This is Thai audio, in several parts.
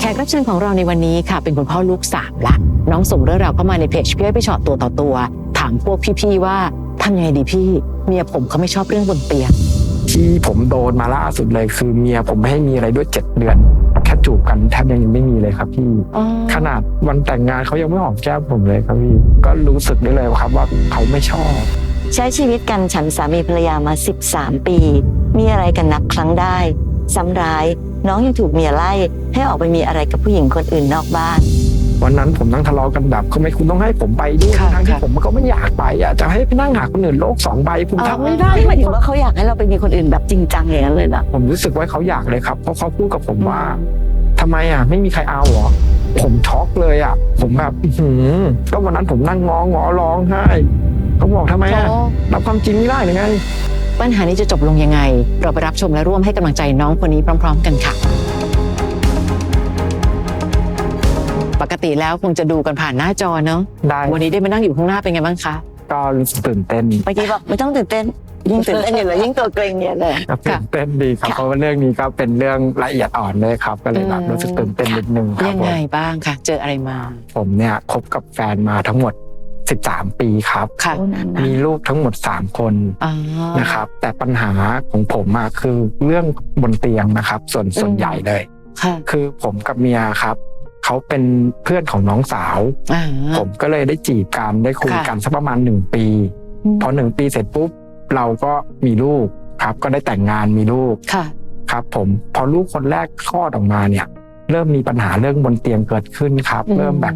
แขกรับเชิญของเราในวันนี้ค่ะ เป็นคุณพ่อลูกสามละ น้องส่งเรื่องราวเข้ามาในเพจพี่อ้อยพี่ชอตตัวต่อตัว ถามพวกพี่ๆว่าทำยังไงดีพี่ เมียผมเขาไม่ชอบเรื่องบนเตียงที่ผมโดนมาล่าสุดเลยคือเมียผมไม่ให้มีอะไรด้วยเจ็ดเดือนแค่จูบกันแทบยังไม่มีเลยครับพี่ขนาดวันแต่งงานเขายังไม่หอมแก้มผมเลยครับพี่ก็รู้สึกได้เลยครับว่าเขาไม่ชอบ ใช้ชีวิตกันฉันสามีภรรยามา 13 ปี มีอะไรกันนับครั้งได้ซ้ำร้าย น้องยังถูกเมียไล่ ให้ออกไปมีอะไรกับผู้หญิงคนอื่นนอกบ้าน วันนั้นผมนั่งทะเลาะกันแบบทำไมคุณต้องให้ผมไปด้วยค่ะทั้งที่ค่ะ ผมก็ไม่อยากไปอะจะให้ไปนั่งหาคนอื่นโลกสองใบผมทำไม่ได้ไม่หมายถึงว่าเขาอยากให้เราไปมีคนอื่นแบบจริงจังอย่างนั้นเลยเหรอ ผมรู้สึกว่าเขาอยากเลยครับ เพราะเขาพูดกับผมว่าทำไมอะ ไม่มีใครเอาเหรอผมช็อกเลยอะ ผมแบบอื้อหือก็วันนั้นผมนั่งงองอร้องไห้ เขาบอกทำไมอะรับความจริงไม่ได้หรือไง ปัญหานี้จะจบลงยังไง เราไปรับชมและร่วมให้กำลังใจน้องคนนี้พร้อม ๆ กันค่ะ ปกติแล้วคงจะดูกันผ่านหน้าจอเนอะได้ วันนี้ได้มานั่งอยู่ข้างหน้าเป็นไงบ้างคะก็รู้สึกตื่นเต้นเมื่อกี้บอกไม่ต้องตื่นเต้น ยิ่งตื่นเต้นอยู่เลยยิ่งตัวเกรงเนี่ยเลยครับตื่นเต้นดีครับค่ะเพราะว่าเรื่องนี้ก็เป็นเรื่องละเอียดอ่อนเลยครับ ก็เลยแบบอืมรู้สึกตื่นเต้นนิดนึงครับยังผไงมบ้างคะเจออะไรมา ผมเนี่ยคบกับแฟนมาทั้งหมด 13 ปีครับ ค่ะโอ้นานนะมีลูกทั้งหมด 3 คนอ๋อ นะครับ แต่ปัญหาของผมอะคือเรื่องบนเตียงนะครับ ส่วนส่วนใหญ่เลย ค่ะคือผมกับเมียครับเขาเป็นเพื่อนของน้องสาว อ่า ผมก็เลยได้จีบกันได้คุยค่ะ กันสักประมาณหนึ่งปี พอหนึ่งปีเสร็จปุ๊บเราก็มีลูกครับ ก็ได้แต่งงานมีลูกค่ะ ครับ ผมพอลูกคนแรกคลอดออกมาเนี่ย เริ่มมีปัญหาเรื่องบนเตียงเกิดขึ้นครับ เริ่มแบบ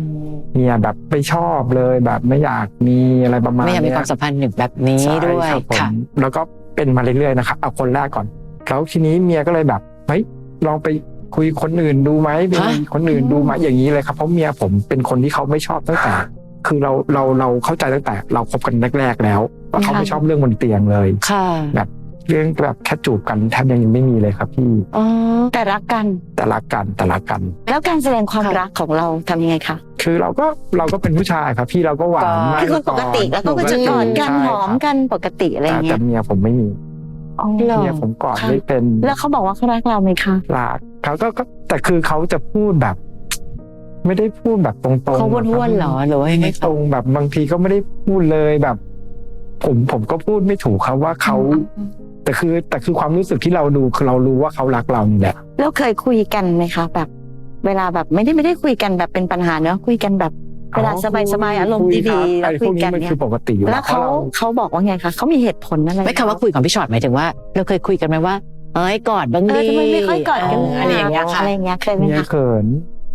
เมียแบบไม่ชอบเลยแบบไม่อยากมีอะไรประมาณไม่อยากมีเนี้ความสัมพันธ์หนึ่งแบบนี้ใช่ด้วยครับผมค่ะแล้วก็เป็นมาเรื่อยๆนะครับเอาคนแรกก่อนแล้วทีนี้เมียก็เลยแบบเฮ้ยลองไปคุยคนอื่นดูไหมไปฮะมีคนอื่นดูไหมอย่างนี้เลยครับเพราะเมียผมเป็นคนที่เขาไม่ชอบตั้งแต่ คือเราเราเราเข้าใจตั้งแต่ เราคบกันแรกๆแล้วว่าเขาไม่ชอบเรื่องบนเตียงเลยค่ะแบบ เรื่องแบบแค่จูบกันแทบยังไม่มีเลยครับพี่อ๋อแต่รักกันแต่รักกันแต่รักกัน แล้วการแสดงความค่ะรักของเราทำยังไงคะคือเราก็เราก็เป็นผู้ชายครับพี่เราก็หวานก่อนมากคือคนปกติแล้วก็จะกอดกันหอมกันปกติอะไรแต่เงี้แต่ยเมียผมไม่มีอ๋อหรอเมียผมกอดค่ะไม่เป็น แล้วเขาบอกว่าเขารักเราไหมคะหลากเขาก็ก็แต่คือเขาจะพูดแบบไม่ได้พูดแบบตรงๆเขาว้วนๆเหรอหรือว่ายังไงไม่ตรงแบบบางทีก็ไม่ได้พูดเลยแบบ ผมผมก็พูดไม่ถูกครับว่าเขา แต่คือแต่คือความรู้สึกที่เราดูคือเรารู้ว่าเขารักเรานี่แหละแล้วเคยคุยกันไหมคะ แบบ เวลาแบบไม่ได้ไม่ได้คุยกันแบบเป็นปัญหาเนอะคุยกันแบบเวลาสบายๆอารมณ์ดีๆแล้วไอ้คุพยวกนี้กันมันเนี่คืยอปกติอยู่แล้วเขาพระรเขาบอกว่าไงคะเขามีเหตุผลอะไรไม่คำว่าคุยของพี่ชอตหมายถึงว่า เราเคยคุยกันไหมว่า เอ้ยกอดบ้างเอดิอทำไมไม่ค่อยกอดกันเอะไรอย่างเงี้ยค่ะอะไรอย่างเงี้ยเคยไหมเมียคะเขิน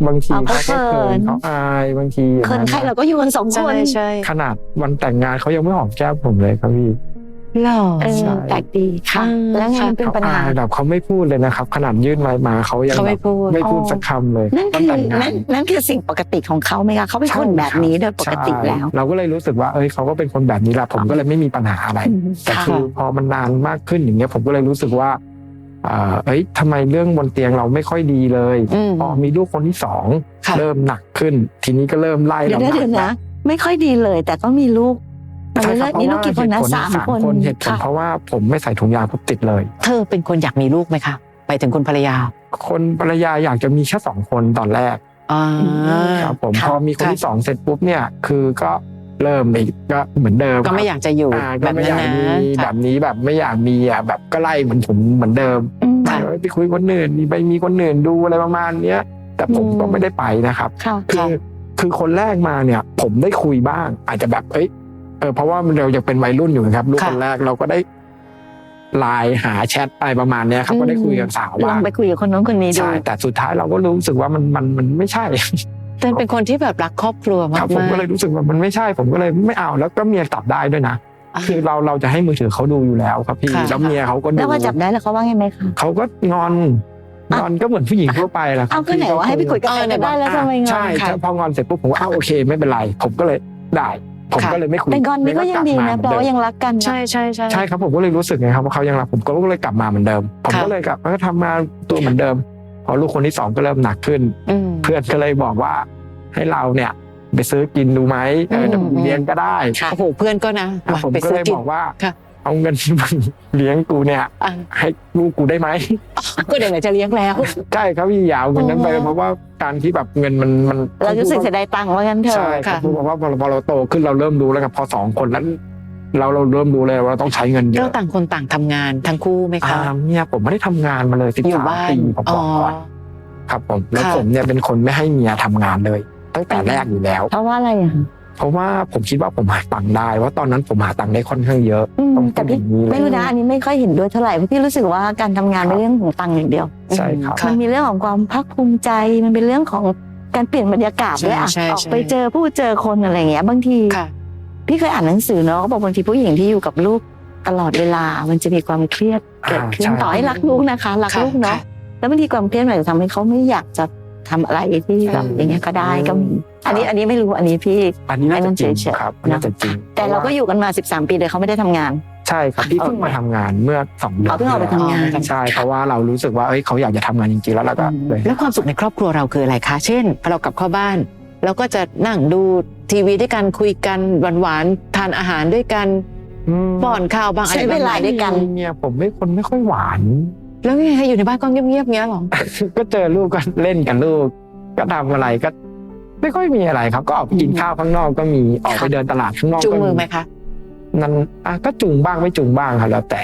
บางทีอ๋อเขาเขาก็เขิเขินนเขาอายบางทีอย่างเคินใครนั้นเราก็อยู่กันสองคใช่นใช่ขนาดวันแต่งงานเขายังไม่หอมแก้มผมเลยครับพี่ หรอเออใช่ แปลกดีค่ะอืมแล้วไงค่ะมันเป็นเขาปัญหา อายแบบเขาไม่พูดเลยนะครับ ขนาดยื่นไม้มาเขายังเขาแบไม่บพูด ไม่พูดอ๋อ สักคำเลยนั่นตอนคือแต่งงานั่นนนั่นคือสิ่งปกติของเขาไหมคะเขาเป็นคนแบบนี้โดยปกติแล้วใช่เราก็เลยรู้สึกว่าเอ้ยเขาก็เป็นคนแบบนี้แหละผมก็เลยไม่มีปัญหาอะไร อืมแต่ค่ะ คือพอมันนานมากขึ้นอย่างเงี้ยผมก็เลยรู้สึกว่าอ่าเอ้ยทำไมเรื่องบนเตียงเราไม่ค่อยดีเลยอืมพอมีลูกคนที่สองค่ะ เริ่มหนักขึ้น ทีนี้ก็เริ่มไล่เดี๋ยวเรานะหนัเดี๋ยวกนะ ไม่ค่อยดีเลย แต่ก็มีลูก มันใช่เลยครับนี่ลูกกี่คนนะเพระว่สามเหตุผลคนเหตุผลค่ะเพราะว่าผมไม่ใส่ถุงยางปุ๊บติดเลย เธอเป็นคนอยากมีลูกไหมคะไปถึงคุณภรรยา คนภรรยาอยากจะมีแค่สองคนตอนแรกอ่าครับผมค่ะพอมีคนค่ะที่สองเสร็จปุ๊บเนี่ยคือก็เริ่มอีกก็เหมือนเดิมก็ไม่อยากจะอยู่อ่าแบก็บไม่นั้อนยากนะมีแบค่ะบนี้แบบไม่อยากมีอะแบบก็ไล่เหมือนผมเหมือนเดิมอืมไปไปคุยคนอื่นมีไปมีคนอื่นดูอะไรประมาณเนี้ยแต่ผมอืมก็ไม่ได้ไปนะครับค่ะคือคือคนแรกมาเนี่ย ผมได้คุยบ้าง อาจจะแบบเอ้ย เออเพราะว่าเรายังเป็นวัยรุ่นอยู่นะครับลูกค่ะคนแรกเราก็ได้ไลน์หาแชทอะไรประมาณเนี้ยครับก็ได้คุยกับสาวลอบ้างงไปคุยกับคนน้องคนนี้ดูใช่แต่สุดท้ายเราก็รู้สึกว่ามันมันมันไม่ใช่เต้นเป็นคนที่แบบรักครอบครัวมาคกรับผมก็เลยรู้สึกว่ามันไม่ใช่ ผมก็เลยไม่เอาแล้วก็เมียตัดได้ด้วยนะอ่าคือเราเราจะให้มือถือเขาดูอยู่แล้วครับพี่ค่ะแล้วเมียเขาก็ดูแล้วว่าจับได้แล้วเขาว่าไงไหมคะเขาก็งอนงอนก็เหมือนผู้หญิงทั่วไปแหละครัเอาบก็ไหนว่าให้ไปคุยกับใครก็ได้แล้วทำไมงอนใช่ค่ะใช่พองอนเสร็จปุ๊บผมว่าอ้าวโอเคไม่เป็นไร ผมก็เลยได้ ผมค่ะก็เลยไม่คุยแต่งอนนี่ก็ยังดีนะแปลว่ายังรักกันนะใช่ใช่ใช่ใช่ครับผมก็เลยรู้สึกไงครับว่าเขายังรักผมก็เลยกลับมาเหมือนเดิม ผมค่ะก็เลยกลับก็ทำงานตัวเหมือนเดิม พอลูกคนที่สองก็เริ่มหนักขึ้นอืมเพื่อนก็เลยบอกว่าให้เราเนี่ยไปซื้อกินดูไหมเอออืมเดี๋ยวผมเลี้ยงก็ได้ค่ะโอ้โหเพื่อนก็นะอะมาผมไปก็ซื้เลอยกินบอกว่าค่ะ เอาเงินที่มึงเลี้ยงกูเนี่ย อะให้ลูกกูได้ไหม ก็เดี๋ยวไหนจะเลี้ยงแล้ว ใช่ครับพี่อยาวเงินนั้นไป อ๋อ เพราะว่าการที่แบบเงินมันมันเรารู้สึกเสียดายตังค์ว่างั้นเถใช่อะครัค่ะ บเพราะว่าพอพอเราโตขึ้นเราเริ่มรู้แล้วครับพอสองคนนั้น เราเราเริ่มรู้เลยว่าเราต้องใช้เงินเยก็อะต่างคนต่างทำงานทั้งคู่ไหมอ่าคะเนี่ยผมไม่ได้ทำงานมาเลยสิบอยู่สามบ้านปีผมบอ๋ออกก่อนครับผมแล้วค่ะ ผมเนี่ยเป็นคนไม่ให้เมียทำงานเลย ตั้งแต่แรกอยู่แล้ว เพราะว่าอะไรอะ เพราะว่าผมคิดว่าผมหาตังค์ได้ว่าตอนนั้นผมหาตังค์ได้ค่อนข้างเยอะอืมต้องแต่พี่ต้องอย่างนี้เลยไม่รู้นะอันนี้ไม่ค่อยเห็นด้วยเท่าไหร่เพราะพี่รู้สึกว่าการทำงานเป็นเรื่องของตังค์อย่างเดียวใช่ครับค่ะมันมีเรื่องของความภาคภูมิใจมันเป็นเรื่องของการเปลี่ยนบรรยากาศด้วยอะใช่ใช่ออกไปเจอผู้เจอคนอะไรอย่างเงี้ยบางทีค่ะพี่เคยอ่านหนังสือเนาะเขาบอกบางทีผู้หญิงที่อยู่กับลูกตลอดเวลา มันจะมีความเครียดเกิดขึ้นอ่าใช่ต่อให้รักลูกนะคะรักค่ะลูกเนาะค่ะแล้วบางทีความเครียดมันอาจจะทำให้เขาไม่อยากจะทำอะไรที่แบบอืมอย่างเงี้ยก็ได้ก็มี อันนี้อันนี้ไม่รู้อันนี้พี่อันนี้น่าจะจริงเฉยๆครับนะน่าจะจริง แต่เราก็อยู่กันมา 13 ปีโดยเขาไม่ได้ทำงาน ใช่ครับพี่เพิ่งมาทำงานเมื่อสองเดือนอ๋อเพิ่งออกไปทำงานใช่เพราะว่าเรารู้สึกว่าเอ้ยเขาอยากจะทำงานจริงๆแล้วเราก็เลยแล้วความสุขในครอบครัวเราคืออะไรคะเช่นพอเรากลับเข้าบ้านเราก็จะนั่งดูทีวีด้วยกันคุยกันหวานๆทานอาหารด้วยกันอืมป้อนข้าวบ้างอะไรใช้เวลาบ้างด้วยกันเมียผมไม่คนไม่ค่อยหวานแล้วไงคะอยู่ในบ้านก็เงียบๆเงี้ยหรอก็เจอลูกก็เล่นกับลูก ก็ทำอะไรก็ ไม่ค่อยมีอะไรครับ ก็ออกไปกินข้าวข้างนอกก็มีออกไปเดินตลาดข้างนอกจูงก็มือไหมคะนั่นอะก็จูงบ้างไม่จูงบ้างครับแล้วแต่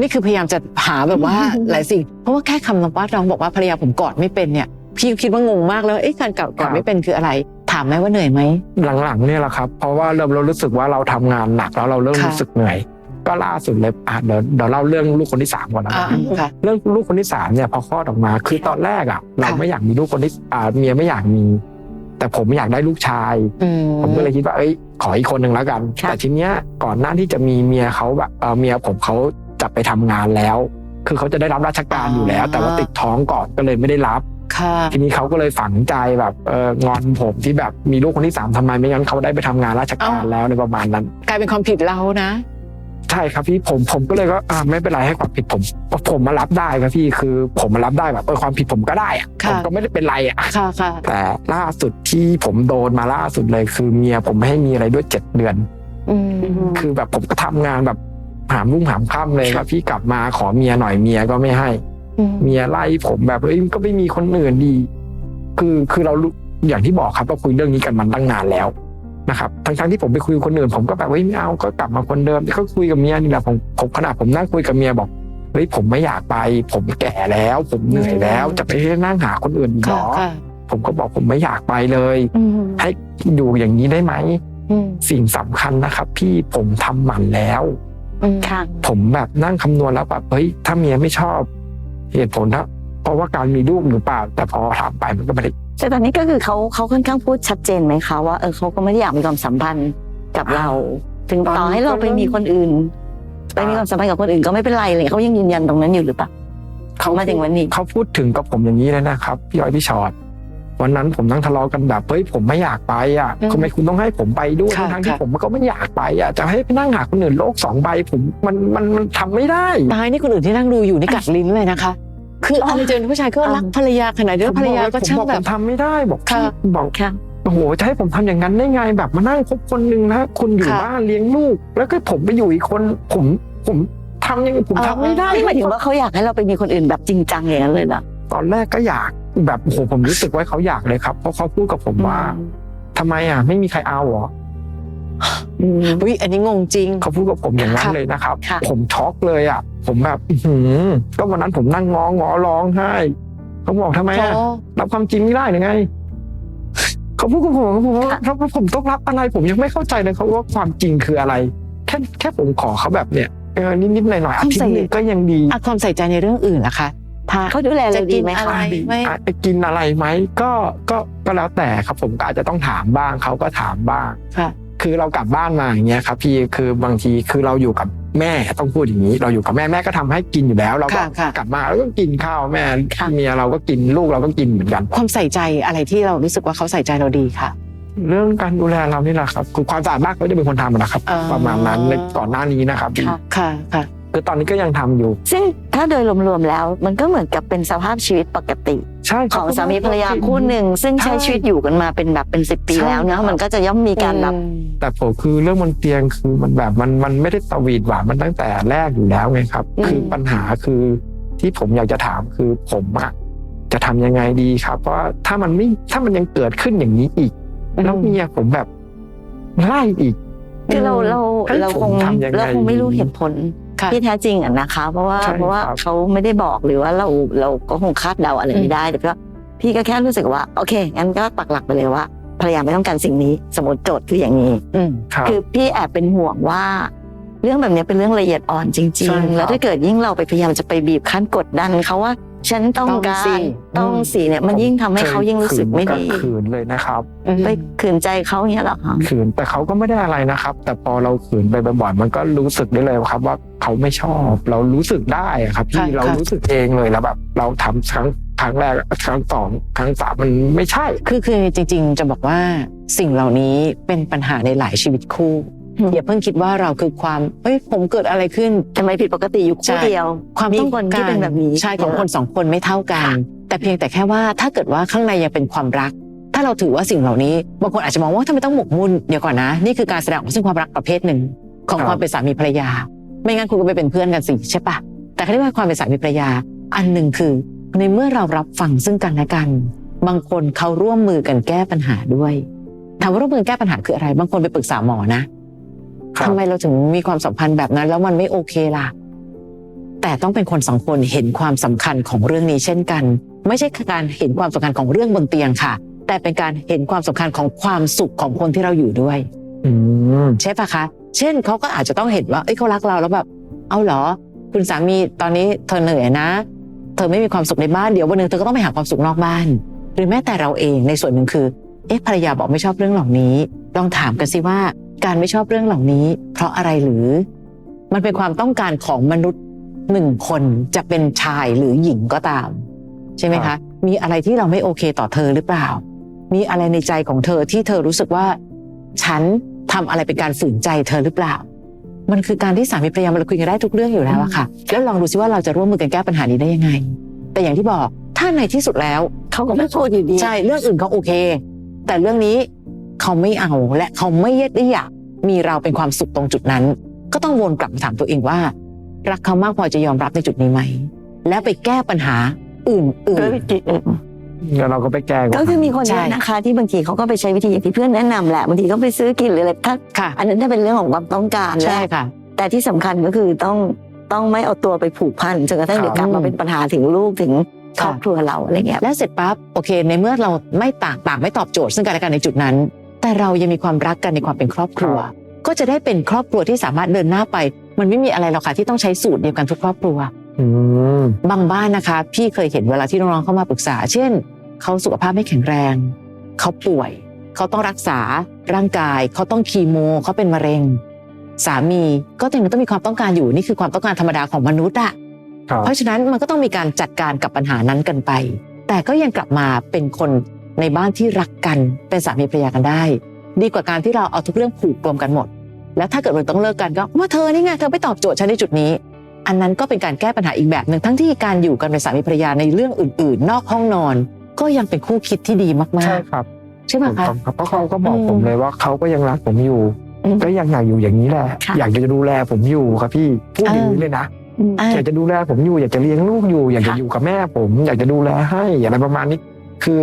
นี่คือพยายามจะหาแบบว่า หลายสิ่ง เพราะว่าแค่คำนำว่าน้องบอกว่าภรรยาผมกอดไม่เป็นเนี่ย พี่คิดว่างงมากแล้วเอ๊ะการกอดกอดไม่เป็นคืออะไร ถามไหมว่าเหนื่อยไหม หลังๆเนี่ยแหละครับ เพราะว่าเริ่มเรารู้สึกว่าเราทำงานหนักแล้วเราเริ่มค่ะ รู้สึกเหนื่อย ก็ล่าสุดเลยอะเดี๋ยวเดี๋ยวเล่าเรื่องลูกคนที่สามก่อนนะอ่าค่ะ เรื่องลูกคนที่สามเนี่ยพอคลอดออกมา คือตอนแรกอะเราค่ะ ไม่อยากมีลูกคนที่อ่าเมียไม่อยากมี แต่ผมอยากได้ลูกชายอืมผมก็เลยคิดว่า เอ้ย ขออีกคนหนึ่งแล้วกันค่ะแต่ทีเนี้ยก่อนหน้าที่จะมีเมียเขาแบบเอ่อเมียผมเขาจะไปทำงานแล้ว คือเขาจะได้รับราชการอยู่แล้ว แต่ว่าติดท้องก่อนก็เลยไม่ได้รับค่ะทีนี้เขาก็เลยฝังใจแบบเอองอนผมที่แบบมีลูกคนที่สามทำไมไม่งั้นเขาได้ไปทำงานราชการเอ้าแล้วในประมาณนั้น กลายเป็นความผิดเรานะ ใช่ครับพี่ผมผมก็เลยก็อ่าไม่เป็นไรให้ความผิดผมผมมารับได้ครับพี่คือผมมารับได้แบบเออความผิดผมก็ได้อะค่ะผมก็ไม่ได้เป็นไรอะค่ะค่ะแต่ล่าสุดที่ผมโดนมาล่าสุดเลยคือเมียผมไม่ให้มีอะไรด้วยเจ็ดเดือนอืมคือแบบผมก็ทำงานแบบหามรุ่งหามค่ำเลยครับ พี่กลับมาขอเมียหน่อยเมียก็ไม่ให้ เมียไล่ผมแบบเอ้ยก็ไม่มีคนอื่นดี คือคือเรารู้อย่างที่บอกครับเราคุยเรื่องนี้กันมันตั้งนานแล้ว นะครับทั้งๆที่ผมไปคุยกับคนอื่นผมก็แบบเฮ้ยไม่เอาก็กลับมาคนเดิมที่เขาคุยกับเมียนี่แหละผมผมขนาดผมนั่งคุยกับเมียบอกเฮ้ยผมไม่อยากไป ผมแก่แล้ว ผมเหนื่อยแล้ว จะไปนั่งหาคนอื่นอีกเหรค่ะอค่ะผมก็บอกผมไม่อยากไปเลยอืมให้อยู่อย่างนี้ได้ไหมอืมสิ่งสำคัญนะครับ พี่ผมทำหมันแล้วอืมค่ะผมแบบนั่งคำนวณแล้วแบบเฮ้ยถ้าเมียไม่ชอบ เหตุผลถ้าเพราะว่าการมีลูกหรือเปล่า แต่พอถามไปมันก็ไม่ได้ แต่ตอนนี้ก็คือเขาเขาค่อนข้างพูดชัดเจนไหมคะว่าเออเขาก็ไม่ได้อยากมีความสัมพันธ์กับเรา ถึงต่อให้เราไปมีคนอื่นไปมีความสัมพันธ์กับคนอื่นก็ไม่เป็นไรเลยเขายังยืนยันตรงนั้นอยู่หรือเปล่าเขามาถึงวันนี้เขาพูดถึงกับผมอย่างนี้เลยนะครับพี่ย้อยพี่ชอดวันนั้นผมนั่งทะเลาะกันแบบเฮ้ยผมไม่อยากไปอะอืมทำไมคุณต้องให้ผมไปด้วยค่ะทั้งๆที่ค่ะผมก็ไม่อยากไปอะจะให้ไปนั่งหาคนอื่นโลกสองใบผมมันมันมันทำไม่ได้ตายนี่คนอื่นที่นั่งดูอยู่นี่กัดลิ้นเลยนะคะ คืออะไรเจอผู้ชายก็รักภรรยาขนาดนี้แล้วภรรยาก็ผมช่างบอกแบผบมทำไม่ได้บอกค่ะบอกค่ะโอ้โหจะให้ผมทำอย่างนั้นได้ไงแบบมานั่งคบคนหนึ่งนะคุณอยู่ค่ะบ้านเลี้ยงลูก แล้วก็ผมไปอยู่อีกคนผมผมทำยังไงผมทำไม่ได้นี่หมายถึงว่าเขาอยากให้เราไปมีคนอื่นแบบจริงจังอย่างนั้นเลยเหรอตอนแรกก็อยากแบบโอ้โหผมรู้สึกว่าเขาอยากเลยครับ เพราะเขาพูดกับผมว่าทำไมอะไม่มีใครเอาเหรอ อืมอุ้ยอันนี้งงจริง เขาพูดกับผมอย่างนั้นค่ะเลยนะครับค่ะผมช็อกเลยอะ ผมแบบอื้อหือก็วันนั้นผมนั่งงองอร้องไห้เขาบอกทำไมอะโอ้รับความจริงไม่ได้หรือไงเขาพูดกับผมผมว่าถ้าผมต้องรับอะไร ผมยังไม่เข้าใจเลยเขาว่าความจริงคืออะไร แค่แค่ผมขอเขาแบบเนี้ยเออนิดๆหน่อยๆอาทิตย์หนึงก็ยังดีอะความใส่ใจในเรื่องอื่นล่ะคะถ้าเขาดูแลเราดีไหมจะกินคะอะไรไม่อาจจะกินอะไรไหมก็ก็ก็แล้วแต่ครับผมก็อาจจะต้องถามบ้างเขาก็ถามบ้าง ค่ะคือเรากลับบ้านมาอย่างเงี้ยครับพี่คือบางทีคือเราอยู่กับแม่ต้องพูดอย่างนี้ เราอยู่กับแม่แม่ก็ทำให้กินอยู่แล้ว เราก็ค่ะค่ะกลับมาแล้วก็กินข้าวแม่ค่ะเมียเราก็กินลูกเราก็กินเหมือนกัน ความใส่ใจอะไรที่เรารู้สึกว่าเขาใส่ใจเราดีค่ะ เรื่องการดูแลเรานี่แหละครับคือความสะอาดบ้านเขาจะเป็นคนทำนะครับอ๋อประมาณนั้นในก่อนหน้านี้นะครับพี่ค่ะค่ะ ค่ะคือตอนนี้ก็ยังทำอยู่ ซึ่งถ้าโดยรวมๆแล้ว มันก็เหมือนกับเป็นสภาพชีวิตปกติ ใช่คขรับองสามีภรรยาคู่หนึ่ง ซึ่งใช้ใช่ชีวิตอยู่กันมาเป็นแบบเป็นสิบปีใช่แล้วเนครัอะบมันก็จะย่อมมีการแบบแต่ผมคือเรื่องบนเตียงคือมันแบบมันมันไม่ได้ตวีดหวานมันตั้งแต่แรกอยู่แล้วไงครับ อืม คือปัญหาคือที่ผมอยากจะถามคือผมอะจะทำยังไงดีครับ เพราะว่าถ้ามันไม่ถ้ามันยังเกิดขึ้นอย่างนี้อีก แล้วเมียผมแบบไล่อีก คือเราเราให้เราผคมงทำยังไง เราคงไม่รู้เหตุผล ค่ะที่แท้จริงอะนะคะ เพราะว่าใช่เพราะว่าครับ เขาไม่ได้บอกหรือว่าเราเราก็คงคาดเดาอะไรไม่ได้แต่ก็พี่ก็แค่รู้สึกว่าโอเคงั้นก็ปักหลักไปเลยว่าภรรยาไม่ต้องการสิ่งนี้ สมมติโจทย์คืออย่างนี้ อืม ครับ คือพี่แอบเป็นห่วงว่า เรื่องแบบนี้เป็นเรื่องละเอียดอ่อนจริใช่งครับๆแล้วถ้าเกิดยิ่งเราไปพยายามจะไปบีบคั้นกดดันเขาว่า ฉันต้องต้องกาสิรต้องสีเนี่ยมันยิ่งทำให้เขายิ่งรู้สึกไม่ดีเคยขืนเลยนะครับไปขืนใจเขาอย่างเงี้ยเหรอคะขืนแต่เขาก็ไม่ได้อะไรนะครับ แต่พอเราขืนไปบ่อยๆมันก็รู้สึกได้เลยครับว่าเขาไม่ชอบ เรารู้สึกได้อะครับพี่ค่ะเราค่ะรู้สึกเองเลยแล้วแบบเราทำครั้งครั้งแรกครั้งสองครั้งสามมันไม่ใช่ คือคือจริง ๆ จะบอกว่าสิ่งเหล่านี้เป็นปัญหาในหลายชีวิตคู่ อืมอย่าเพิ่งคิดว่าเราคือความเอ้ยผมเกิดอะไรขึ้นทำไมผิดปกติอยู่ใช่คู่เดียว ความมีต้องคนการที่เป็นแบบนี้ใช่ของคนสองคนไม่เท่ากัน แต่เพียงแต่แค่ว่าถ้าเกิดว่าข้างในยังเป็นความรัก ถ้าเราถือว่าสิ่งเหล่านี้บางคนอาจจะมองว่าทำไมต้องหมกมุ่นเดี๋ยวก่อนนะนี่คือการแสดงออกซึ่งความรักประเภทหนึ่ง ของครับความเป็นสามีภรรยา ไม่งั้นคุณก็ไม่เป็นเพื่อนกันสิใช่ปะแต่คำว่าความเป็นสามีภรรยา อันหนึ่งคือ ในเมื่อเรารับฟังซึ่งกันและกัน บางคนเขาร่วมมือกันแก้ปัญหาด้วยถามว่าร่วมมือแก้ปัญหาคืออะไร บางคนไปปรึกษาหมอนะครับ ทำไมเราถึงมีความสัมพันธ์แบบนั้น แล้วมันไม่โอเคล่ะ แต่ต้องเป็นคนสองคนเห็นความสำคัญของเรื่องนี้เช่นกัน ไม่ใช่การเห็นความสำคัญของเรื่องบนเตียงค่ะ แต่เป็นการเห็นความสำคัญของความสุขของคนที่เราอยู่ด้วยอืมใช่ปะคะ เช่นเขาก็อาจจะต้องเห็นว่าเอ้ยเขารักเราแล้วแบบ เอาเหรอ คุณสามีตอนนี้เธอเหนื่อยนะ เธอไม่มีความสุขในบ้านเดี๋ยววันหนึ่งเธอก็ต้องไปหาความสุขนอกบ้าน หรือแม้แต่เราเองในส่วนหนึ่งคือ เอ๊ะภรรยาบอกไม่ชอบเรื่องเหล่านี้ ลองถามกันสิว่า การไม่ชอบเรื่องเหล่านี้ เพราะอะไรหรือ มันเป็นความต้องการของมนุษย์หนึ่งคนจะเป็นชายหรือหญิงก็ตาม ใช่ไหมครัคะบมีอะไรที่เราไม่โอเคต่อเธอหรือเปล่า มีอะไรในใจของเธอที่เธอรู้สึกว่า ฉันทำอะไรเป็นการฝืนใจเธอหรือเปล่า มันคือการที่สามีภรรยามันคุยกันได้ทุกเรื่องอยู่แล้วอะค่ะ แล้วลองดูซิว่าเราจะร่วมมือกันแก้ปัญหานี้ได้ยังไง แต่อย่างที่บอกถ้าในที่สุดแล้วเขาก็ไม่พูดอยู่ดีใช่เรื่องอื่นเขาโอเค แต่เรื่องนี้ เขาไม่เอาและเขาไม่ได้อยากมีเราเป็นความสุขตรงจุดนั้น ก็ต้องวนกลับมาถามตัวเองว่า รักเขามากพอจะยอมรับในจุดนี้ไหม แล้วไปแก้ปัญหาอื่นด้วยวิธีอื่นแล้วเราก็ไปแก้ก็คือมีคนเยใช่อะนะคะที่บางทีเขาก็ไปใช้วิธีอย่างที่เพื่อนแนะนำแหละบางทีก็ไปซื้อกินหรืออะไรถ้าๆค่ะอันนั้นถ้าเป็นเรื่องของความต้องการใช่และค่ะ แต่ที่สำคัญก็คือต้องต้องไม่เอาตัวไปผูกพันจนกระทั่งเดี๋ยวกลับมาเป็นปัญหาถึงลูกถึงครอบครัวเราอะไรเงี้ยแล้วเสร็จปั๊บโอเค ในเมื่อเราไม่ต่างต่างไม่ตอบโจทย์ซึ่งกันและกันในจุดนั้น แต่เรายังมีความรักกันในความเป็นครอบครัว ก็จะได้เป็นครอบครัวที่สามารถเดินหน้าไป มันไม่มีอะไรหรอกค่ะที่ต้องใช้สูตรเดียวกันทุกครอบครัวอืมบางบ้านนะคะ พี่เคยเห็นเวลาที่น้องๆเข้ามาปรึกษา เช่นเขาสุขภาพไม่แข็งแรง เขาป่วย เขาต้องรักษาร่างกาย เขาต้องคีโม เขาเป็นมะเร็ง สามีก็ยังต้องมีความต้องการอยู่นี่คือความต้องการธรรมดาของมนุษย์อะครับเพราะฉะนั้นมันก็ต้องมีการจัดการกับปัญหานั้นกันไป แต่ก็ยังกลับมาเป็นคน ในบ้านที่รักกันเป็นสามีภรรยากันได้ ดีกว่าการที่เราเอาทุกเรื่องผูกรวมกันหมด แล้วถ้าเกิดมันต้องเลิกกันก็ว่าเธอนี่ไงเธอไม่ตอบโจทย์ฉันในจุดนี้ อันนั้นก็เป็นการแก้ปัญหาอีกแบบหนึ่งทั้งที่การอยู่กันเป็นสามีภรรยาในเรื่องอื่น ๆ นอกห้องนอน ก็ยังเป็นคู่คิดที่ดีมาใช่กครับๆใช่ไหมถูกคะต้องครับเพราะเขาก็บอกอืมผมเลยว่าเขาก็ยังรักผมอยู่อืมก็ยังอยากอยู่อย่างนี้แหละค่ะอยากจะดูแลผมอยู่ครับพี่พูดอย่างนี้เลยนะอ่าอยากจะดูแลผมอยู่อยากจะเลี้ยงลูกอยู่ อยากจะค่ะอยู่กับแม่ผม อยากจะดูแลให้อะไรประมาณนี้ คือ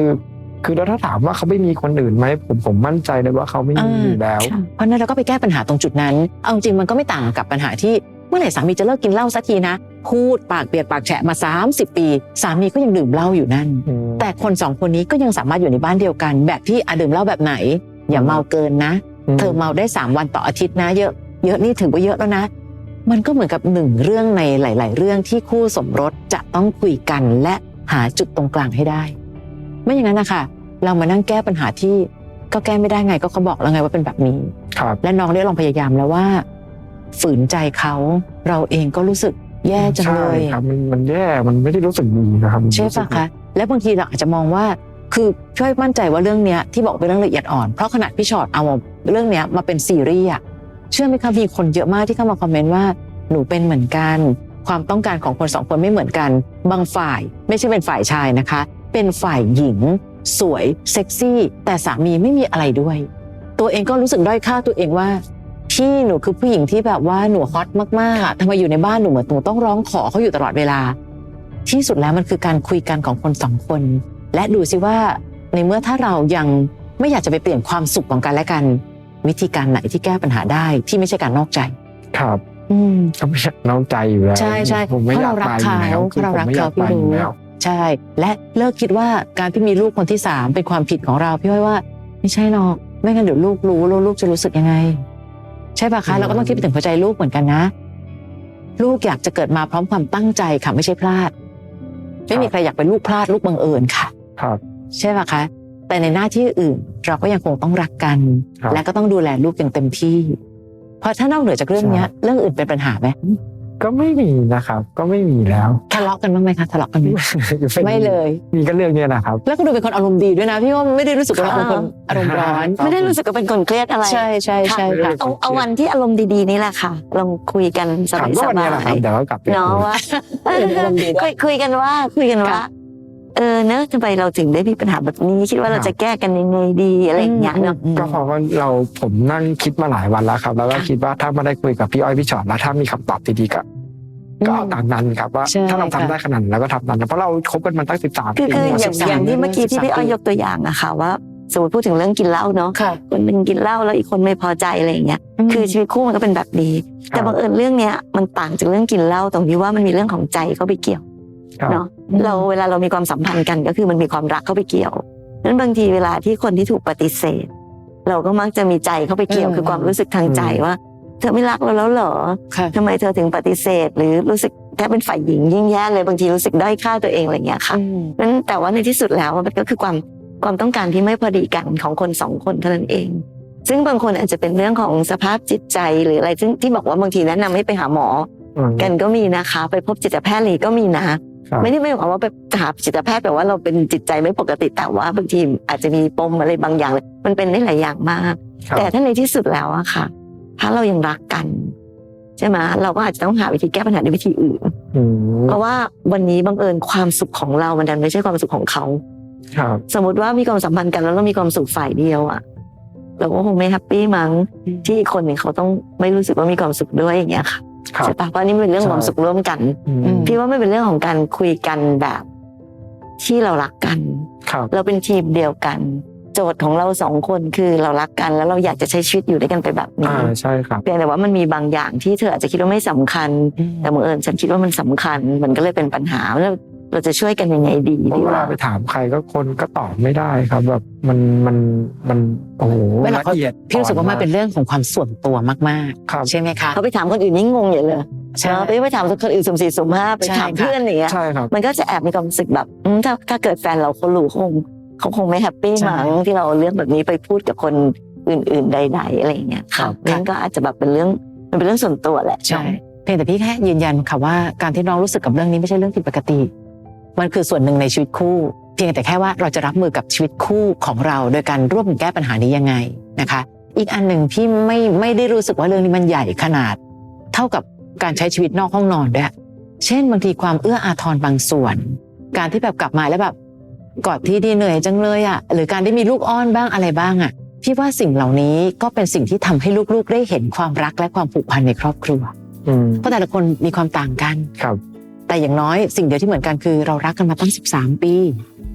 คือแล้วถ้าถามว่าเขาไม่มีคนอื่นไหมผมผมมั่นใจเลยว่าเขาไม่มีอ่าอยู่แล้ว เพราะฉะนั้นเราก็ไปแก้ปัญหาตรงจุดนั้น เอาจริงมันก็ไม่ต่างกับปัญหาที่เมื่อไหร่สามีจะเลิกกินเหล้าสักทีนะ พูดปากเปียกปากแฉะมา 30 ปี สามีก็ยังดื่มเหล้าอยู่นั่นอืมแต่คนสองคนนี้ก็ยังสามารถอยู่ในบ้านเดียวกัน แบบที่อะดื่มเหล้าแบบไหน อย่าเมาเกินนะ เธอเมาได้ 3 วันต่ออาทิตย์นะ เยอะเยอะนี่ถือว่าเยอะแล้วนะ มันก็เหมือนกับหนึ่งเรื่องในหลาย ๆ เรื่องที่คู่สมรสจะต้องคุยกันและหาจุดตรงกลางให้ได้ ไม่อย่างนั้นนะคะเรามานั่งแก้ปัญหาที่ก็แก้ไม่ได้ไงก็เขาบอกแล้วไงว่าเป็นแบบนี้ ครับ และน้องได้ลองพยายามแล้วว่า ฝืนใจเขาเราเองก็รู้สึกแย่จังเลยใช่ครับมันมันแย่มันไม่ได้รู้สึกดีนะครับใช่รู้สึปะกคะและบางทีเราอาจจะมองว่า คือช่วยมั่นใจว่าเรื่องเนี้ยที่บอกเป็นเรื่องละเอียดอ่อนเพราะขนาดพี่ชอตเอาเรื่องเนี้ยมาเป็นซีรีส์อะเชื่อไหมคะมีคนเยอะมากที่เข้ามาคอมเมนต์ว่าหนูเป็นเหมือนกัน ความต้องการของคนสองคนไม่เหมือนกัน บางฝ่ายไม่ใช่เป็นฝ่ายชายนะคะ เป็นฝ่ายหญิง สวยเซ็กซี่ แต่สามีไม่มีอะไรด้วย ตัวเองก็รู้สึกด้อยค่าตัวเองว่าพี่หนูคือผู้หญิงที่แบบว่าหนูฮอตมากๆอะทำไมอยู่ในบ้านหนูเหมือนหนูต้องร้องขอเขาอยู่ตลอดเวลา ที่สุดแล้วมันคือการคุยกันของคนสองคน และดูสิว่าในเมื่อถ้าเรายังไม่อยากจะไปเปลี่ยนความสุขของกันและกัน วิธีการไหนที่แก้ปัญหาได้ที่ไม่ใช่การนอกใจ ครับอืมก็ไม่อยากน้องใจอยู่แล้วใช่ใช่ผมไม่อยากเพราะเรารักไปอยู่แล้วเขาคือเราผมรักไม่อยากเขาไปพี่อยู่รู้แล้ว ใช่ และเลิกคิดว่าการที่มีลูกคนที่สามเป็นความผิดของเราพี่อ้อยว่า ไม่ใช่หรอกไม่งั้นเดี๋ยวลูกรู้แล้วลูกจะรู้สึกยังไง ใช่ปะคะอืมเราก็ต้องคิดไปถึงหัวใจลูกเหมือนกันนะ ลูกอยากจะเกิดมาพร้อมความตั้งใจค่ะไม่ใช่พลาด ไม่มีใครอยากเป็นลูกพลาดลูกบังเอิญค่ะ ครับ ใช่ปะคะ แต่ในหน้าที่อื่นเราก็ยังคงต้องรักกันครับและก็ต้องดูแลลูกอย่างเต็มที่ เพราะถ้านอกเหนือจากเรื่องเนี้ยใช่เรื่องอื่นเป็นปัญหาไหม ก็ไม่มีนะครับ ก็ไม่มีแล้วทะเลาะกันบ้างไหมคะทะเลาะกันไหมไม่เลย มีก็เรื่องเนี้ยนะครับ แล้วก็ดูเป็นคนอารมณ์ดีด้วยนะพี่ว่าไม่ได้รู้สึกว่าเราเป็นคนอารมณ์ร้อนครับไม่ได้รู้สึกว่าเป็นคนเครียดอะไรใช่ใช่ใช่ค่ะเอาเอาวันที่อารมณ์ดีๆนี่แหละค่ะลองคุยกันสถามบายก็สวันบาเนี้ยแหละครับยเดี๋ยวก็กลับไปเนาะว่าเอออารมณ์ดีด้วยคุยคุยกันว่าคุยกันว่าค่ะ เออเนอะทำไมเราถึงได้มีปัญหาแบบนี้ คิดว่าเราจะแก้กันยังไงดีอะไรอย่างเงี้ยเนาะอืมก็เพราะว่าเราผมนั่งคิดมาหลายวันแล้วครับ แล้วก็คิดว่าถ้าไม่ได้คุยกับพี่อ้อยพี่ชอตแล้วถ้ามีคำตอบดีๆก็ก็เอาตามนั้นครับว่าใช่ถ้าเราทำค่ะได้ขนาดนั้นเราก็ทำนั้นเพราะเราคบกันมาตั้งสิบสามคือปีคือแล้วอย่าง13อย่างที่เมื่อกี้ที่13พี่อ้อยปียกตัวอย่างอะค่ะว่าสมมติพูดถึงเรื่องกินเหล้าเนาะค่ะคนหนึ่งกินเหล้าแล้วอีกคนไม่พอใจอะไรอย่างเงี้ยคือชีวิตคู่มันก็เป็นแบบนี้ แต่บังเอิญเรื่องเนี้ยมันต่างจากเรื่องกินเหล้าตรงที่ว่ามันมีเรื่องของใจเข้าไปเกี่ยวครับเนาะ เราเวลาเรามีความสัมพันธ์กันก็คือมันมีความรักเข้าไปเกี่ยวนั้นบางทีเวลาที่คนที่ถูกปฏิเสธ เราก็มักจะมีใจเข้าไปเกี่ยวอืมคือความรู้สึกทางใจอืมว่า เธอไม่รักเราแล้วเหรอค่ะทำไมเธอถึงปฏิเสธ หรือรู้สึกแค่เป็นฝ่ายหญิงยิ่งแย่เลยบางทีรู้สึกด้อยค่าตัวเองอะไรอย่างเงี้ยค่ะอืมนั้นแต่ว่าในที่สุดแล้วมันก็คือความความต้องการที่ไม่พอดีกันของคนสองคนเท่านั้นเอง ซึ่งบางคนอาจจะเป็นเรื่องของสภาพจิตใจหรืออะไรซึ่งที่บอกว่าบางทีแนะนำให้ไปหาหมออืมกันก็มีนะคะ ไปพบจิตแพทย์เลยก็มีนะครับ ไม่ได้ไม่ได้บอกว่าไปหาจิตแพทย์แปลว่าเราเป็นจิตใจไม่ปกติแต่ว่าบางทีอาจจะมีปมอะไรบางอย่าง มันเป็นได้หลายอย่างมากครับแต่ถ้าในที่สุดแล้วอะค่ะ ถ้าเรายังรักกันใช่ไหมเราก็อาจจะต้องหาวิธีแก้ปัญหาด้วยวิธีอื่นอืมเพราะว่าวันนี้บังเอิญความสุขของเรามันดันไม่ใช่ความสุขของเขาครับสมมติว่ามีความสัมพันธ์กันแล้วเรามีความสุขฝ่ายเดียวอะเราก็คงไม่แฮปปี้มั้งที่อีกคนหนึ่งเขาต้องไม่รู้สึกว่ามีความสุขด้วยอย่างเงี้ยค่ะครับ ใช่ปะเพราะนี่มันเป็นเรื่องของความใช่สุขร่วมกันอืมอืมพี่ว่าไม่เป็นเรื่องของการคุยกันแบบ ที่เรารักกันครับเราเป็นทีมเดียวกัน โจทย์ของเราสองคนคือเรารักกัน แล้วเราอยากจะใช้ชีวิตอยู่ด้วยกันไปแบบนี้อ่าใช่ครับเพียงแต่ว่ามันมีบางอย่างที่เธออาจจะคิดว่าไม่สำคัญ แต่บังเอิญฉันคิดว่ามันสำคัญ มันก็เลยเป็นปัญหาแล้ว เราจะช่วยกันยังไงดีเพราะดีเวลาว่าไปถามใครก็คนก็ตอบไม่ได้ครับแบบมันมันมันโอ้โหเวลาละเขาเอียดพี่รู้สึกว่ามันเป็นเรื่องของความส่วนตัวมากครับๆใช่ไหมคะเขาไปถามคนอื่นยิ่งงงใหญ่เลยใช่เนอะไปไปถามคนอื่นสุ่มสี่สุ่มห้าไปใช่ถามค่ะเพื่อนอย่างเงี้ยใช่ครับมันก็จะแอบมีความรู้สึกแบบอืมถ้าถ้าเกิดแฟนเราเขารู้เขาคงเขาคงไม่แฮปปี้ใช่มั้งที่เราเอาเรื่องแบบนี้ไปพูดกับคนอื่น ๆใด ๆ อะไรอย่างเงี้ยครัค่ะบนั่นก็อาจจะแบบเป็นเรื่องมันเป็นเรื่องส่วนตัวแหละใช่เพียงแต่พี่แค่ยืนยันค่ะว่าการที่น้องรู้สึกกับเรื่องนี้ไม่ใช่เรื่องผิดปกติ มันคือส่วนหนึ่งในชีวิตคู่ เพียงแต่แค่ว่าเราจะรับมือกับชีวิตคู่ของเรา โดยการร่วมกันแก้ปัญหานี้ยังไงนะคะ อีกอันหนึ่งพี่ไม่ไม่ได้รู้สึกว่าเรื่องนี้มันใหญ่ขนาด เท่ากับการใช้ชีวิตนอกห้องนอนด้วยเช่นบางทีความเอื้ออาทรบางส่วน การที่แบบกลับมาแล้วแบบกอดที่ดีเหนื่อยจังเลยอะหรือการได้มีลูกอ้อนบ้างอะไรบ้างอะพี่ว่าสิ่งเหล่านี้ก็เป็นสิ่งที่ทำให้ลูกๆ ได้เห็นความรักและความผูกพันในครอบครัวอืมเพราะแต่ละคนมีความต่างกันครับ แต่อย่างน้อยสิ่งเดียวที่เหมือนกันคือเรารักกันมาตั้ง 13 ปี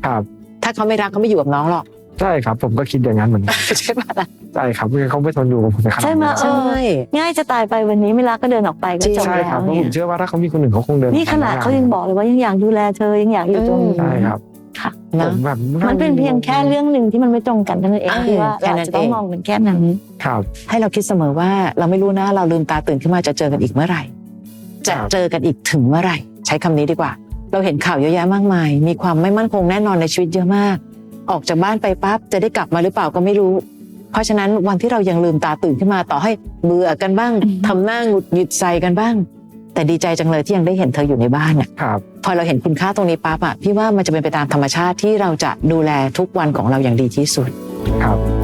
ครับ ถ้าเขาไม่รักเขาไม่อยู่กับน้องหรอก ใช่ครับ ผมก็คิดอย่างนั้นเหมือนกันใช่ปะล่ะใช่ครับไม่งั้นเขาไม่ทนอยู่กับผมในขนาดใช่ไหมนั้นเออง่ายจะตายไปวันนี้ไม่รักก็เดินออกไปก็จบใช่แล้ครับวเพราะผเนี่มยเชื่อว่าถ้าเขามีคนหนึ่งเขาคงเดินนี่ขนาดเขายังบอกเลยว่ายังอยากดูแลเธอยังอยากอยู่ตรงนี้ใช่ครับค่ะ ผนะ มแบบมันเป็นเพียงแค่เรื่องหนึ่งที่มันไม่ตรงกันเท่านั้นเองอ่าที่ว่าแค่เรานั้นจะต้องเอง มองมันแค่นั้นครับ ให้เราคิดเสมอว่าเราไม่รู้นะเราลืมตาตื่นขึ้นมาจะเจอกันอีกเมื่อไหร่ จะครับ เจอกันอีกถึงเมื่อไหร่ใช้คำนี้ดีกว่า เราเห็นข่าวเยอะแยะมากมาย มีความไม่มั่นคงแน่นอนในชีวิตเยอะมาก ออกจากบ้านไปปั๊บจะได้กลับมาหรือเปล่าก็ไม่รู้ เพราะฉะนั้นวันที่เรายังลืมตาตื่นขึ้นมาต่อให้เบื่อกันบ้างอืมทำหน้าหงุดหงิดใส่กันบ้าง แต่ดีใจจังเลยที่ยังได้เห็นเธออยู่ในบ้านน่ะครับพอเราเห็นคุณค่าตรงนี้ปั๊บอะพี่ว่ามันจะเป็นไปตามธรรมชาติที่เราจะดูแลทุกวันของเราอย่างดีที่สุดครับ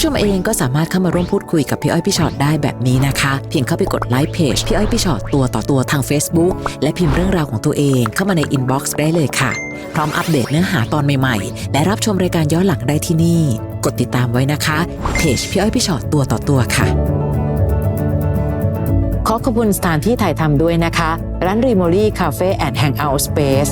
ผู้ชมเองก็สามารถเข้ามาร่วมพูดคุยกับพี่อ้อยพี่ชอตได้แบบนี้นะคะ เพียงเข้าไปกดไลค์เพจพี่อ้อยพี่ชอตตัวต่อตัวทาง Facebook และพิมพ์เรื่องราวของตัวเองเข้ามาในอินบ็อกซ์ได้เลยค่ะ พร้อมอัปเดตเนื้อหาตอนใหม่ๆ และรับชมรายการย้อนหลังได้ที่นี่ กดติดตามไว้นะคะเพจพี่อ้อยพี่ชอตตัวต่อตัวค่ะขอขอบคุณสถานที่ถ่ายทำด้วยนะคะ ร้านรีโมลี่คาเฟ่แอนด์แฮงเอาท์สเปซ